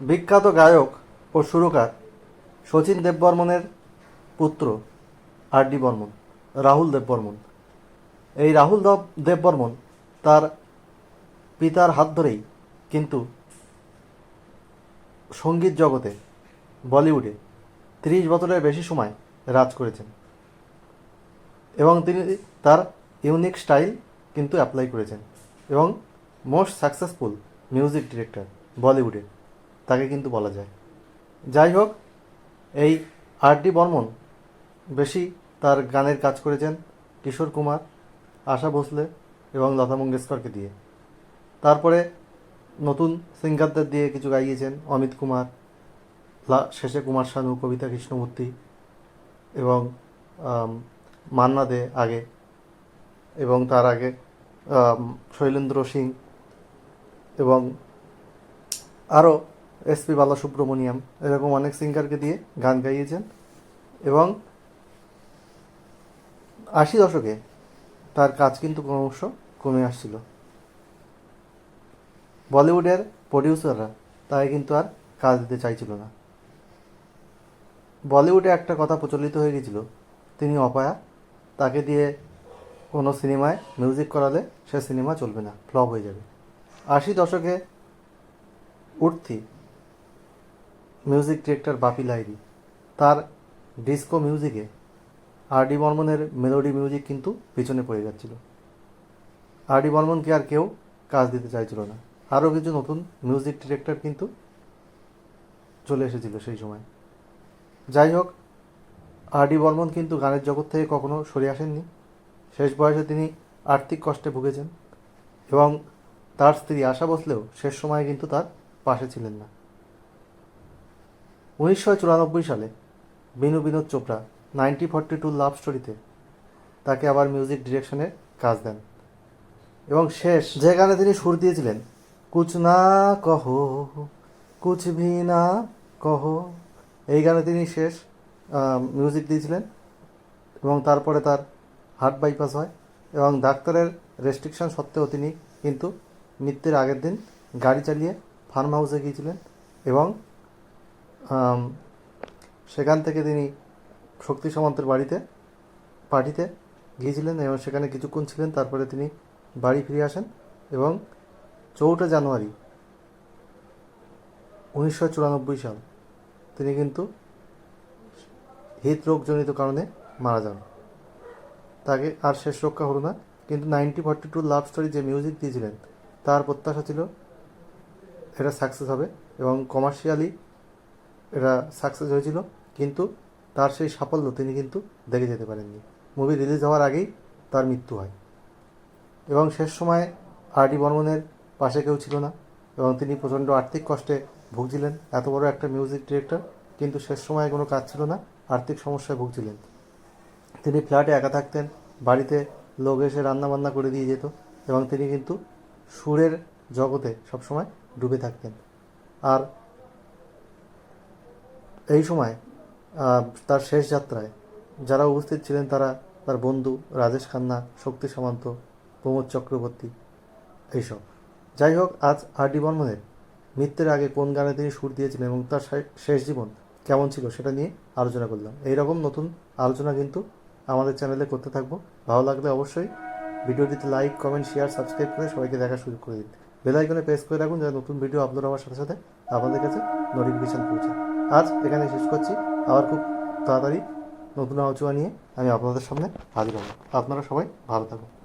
বিখ্যাত গায়ক ও সুরকার শচীন দেববর্মনের পুত্র আর ডি বর্মন রাহুল দেববর্মন এই রাহুল দেব- দেববর্মন তার পিতার হাত ধরেই কিন্তু সংগীত জগতে বলিউডে তিরিশ বছরের বেশি সময় রাজ করেছেন এবং তিনি তার ইউনিক স্টাইল কিন্তু অ্যাপ্লাই করেছেন এবং মোস্ট সাকসেসফুল মিউজিক ডিরেক্টর বলিউডে। তাকে কিন্তু বলা যায়। যাই হোক, এই আর ডি বর্মন বেশি তার গানের কাজ করেছেন কিশোর কুমার, আশা ভোসলে এবং লতা মঙ্গেশকরকে দিয়ে। তারপরে নতুন সিঙ্গারদের দিয়ে কিছু গাইয়েছেন অমিত কুমার শেষে কুমার শানু, কবিতা কৃষ্ণমূর্তি এবং মান্না দে আগে এবং তার আগে শৈলেন্দ্র সিং এবং আরও এসপি বালাসুব্রমণিয়াম, এরকম অনেক সিঙ্গারকে দিয়ে গান গাইয়েছেন। এবং আশি দশকে তার কাজ কিন্তু ক্রমশ কমে আসছিল। বলিউডের প্রডিউসাররা তাই কিন্তু আর কাজ দিতে চাইছিল না। বলিউডে একটা কথা প্রচলিত হয়ে গেছিল তিনি অপায়া, তাকে দিয়ে কোনো সিনেমায় মিউজিক করালে সে সিনেমা চলবে না, ফ্লপ হয়ে যাবে। আশি দশকে উঠতি মিউজিক ডিরেক্টর বাপি লাইরি তার ডিস্কো মিউজিকে আর ডি বর্মনের মেলোডি মিউজিক কিন্তু পিছনে পড়ে যাচ্ছিল। আর ডি বর্মনকে আর কেউ কাজ দিতে চাইছিল না। আরও কিছু নতুন মিউজিক ডিরেক্টর কিন্তু চলে এসেছিল সেই সময়। যাই হোক, আর ডি বর্মন কিন্তু গানের জগৎ থেকে কখনো সরে আসেননি। শেষ বয়সে তিনি আর্থিক কষ্টে ভুগেছেন এবং তার স্ত্রী আশা বসলেও শেষ সময়ে কিন্তু তার পাশে ছিলেন না। উনিশশো চুরানব্বই সালে Binu Vinod Chopra ninety forty two love স্টোরিতে তাকে আবার মিউজিক ডিরেকশনের কাজ দেন। এবং শেষ যে গানে তিনি সুর দিয়েছিলেন কুচ না কহো কুচ ভি না কহো এই গানে তিনি শেষ মিউজিক দিয়েছিলেন। এবং তারপরে তার হার্ট বাইপাস হয় এবং ডাক্তারের রেস্ট্রিকশন সত্ত্বেও তিনি কিন্তু মৃত্যুর আগের দিন গাড়ি চালিয়ে ফার্ম হাউসে গিয়েছিলেন এবং সেখান থেকে তিনি শক্তি সামন্তের বাড়িতে, পার্টিতে গিয়েছিলেন এবং সেখানে কিছুক্ষণ ছিলেন, তারপরে তিনি বাড়ি ফিরে আসেন এবং চৌঠা জানুয়ারি উনিশশো চুরানব্বই সাল তিনি কিন্তু হৃদরোগজনিত কারণে মারা যান। তাকে আর শেষ রক্ষা হলো না, কিন্তু ninety forty two love story যে মিউজিক দিয়েছিলেন, তার প্রত্যাশা ছিল এটা সাকসেস হবে এবং কমার্শিয়ালি এটা সাকসেস হয়েছিল, কিন্তু তার সেই সাফল্য তিনি কিন্তু দেখে যেতে পারেননি। মুভি রিলিজ হওয়ার আগেই তার মৃত্যু হয়। এবং শেষ সময়ে আর ডি বর্মনের পাশে কেউ ছিল না, এবং তিনি প্রচণ্ড আর্থিক কষ্টে ভুগছিলেন। এত বড় একটা মিউজিক ডিরেক্টর কিন্তু শেষ সময়ে কোনো কাজ ছিল না, আর্থিক সমস্যায় ভুগছিলেন। তিনি ফ্ল্যাটে একা থাকতেন, বাড়িতে লোক এসে রান্নাবান্না করে দিয়ে যেত, এবং তিনি কিন্তু সুরের জগতে সবসময় ডুবে থাকতেন। আর এই সময় তার শেষ যাত্রায় যারা উপস্থিত ছিলেন তারা তার বন্ধু রাজেশ খান্না, শক্তি সামন্ত, প্রমোদ চক্রবর্তী, এইসব। যাই হোক, আজ আর ডি বর্মনের মৃত্যুর আগে কোন গানে তিনি সুর দিয়েছিলেন এবং তার শেষ জীবন কেমন ছিল সেটা নিয়ে আলোচনা করলাম। এইরকম নতুন আলোচনা কিন্তু আমাদের চ্যানেলে করতে থাকব। ভালো লাগলে অবশ্যই ভিডিওটিতে লাইক, কমেন্ট, শেয়ার, সাবস্ক্রাইব করে সবাইকে দেখার সুযোগ করে দিন। বেল আইকনে প্রেস করে রাখুন যাতে নতুন ভিডিও আপলোড হওয়ার সাথে সাথে আপনাদের কাছে নোটিফিকেশান পৌঁছায়। আজ এখানে শেষ করছি। আবার খুব তাড়াতাড়ি নতুন আলোচনা নিয়ে আমি আপনাদের সামনে হাজির হব। আপনারা সবাই ভালো থাকুন।